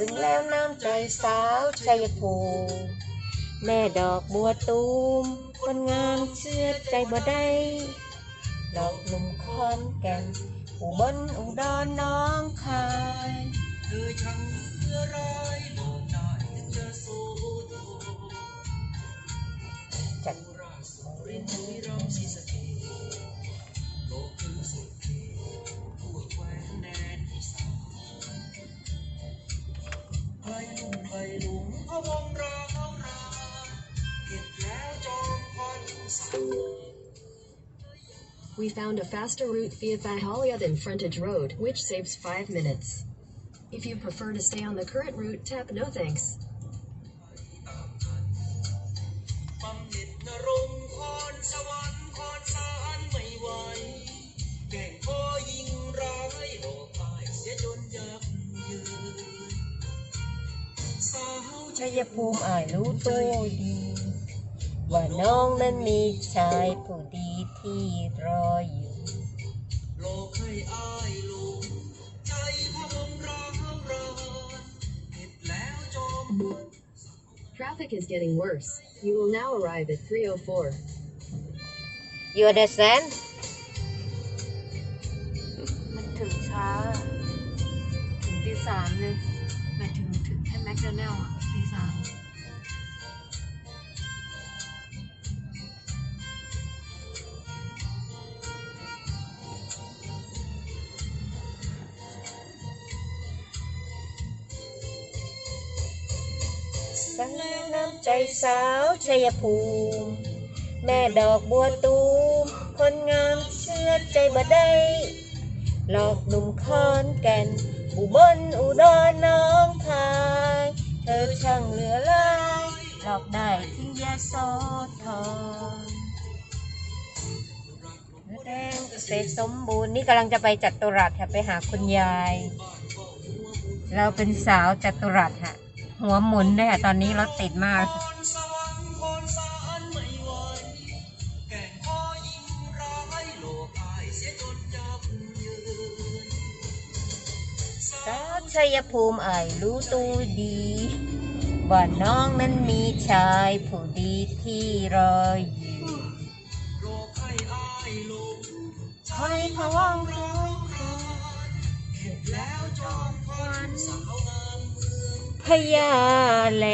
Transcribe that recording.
ซึ้งแล้วน้ำใจสาวชัยภูมิแม่ดอกบัวตูมคนงามเชื่อใจบ่ได้ ดอกหนุ่มคอนแก่นอุบลอุดรน้องคายเธอช่างเพื่อร้อยโลกได้จะสู้โทจัด รลุ่มใครหลุมพะวงราวราเก็บแล้วจอมควันสาย We found a faster route via Valhalla than Frontage Road, which saves 5 minutes. If you prefer to stay on the current route, tap no thanks. ชัยภูมิอายรู้ตัวดี ว่าน้องนั้นมีชายผู้ดีที่รออยู่โลกให้อายลงใจพะวงร้าวรานเห็ดแล้วจอมพล Traffic is getting worse. You will now arrive at 304. you understand มันถึงช้า ถึงตีสามเลย สังแล้วน้ำใจสาวชัยภูมิ แม่ดอกบัวตูม คนงามเชื่อใจบ่ได้หลอกหนุ่มคอนแก่น อุบลอุดรน้องคาย เธอช่างเหลือลายหลอกได้ที่ยาโสธรแดงเกษตรสมบูรณ์นี่กำลังจะไปจัตุรัสค่ะไปหาคุณยาย เราเป็นสาวจัตุรัสค่ะ หัวหมุนด้วยค่ะตอนนี้รถติดมากพรสวรรค์พรสารไม่ไหวแก่งคอยิงร้ายโลกอายเสียจนยับเยินสาวชัยภูมิอายรู้ตัวดีว่าน้องนั้นมีชายผู้ดีที่รออยู่โลกให้อายลงคอยพะวังคอยเห็นแล้วจอม พญาแล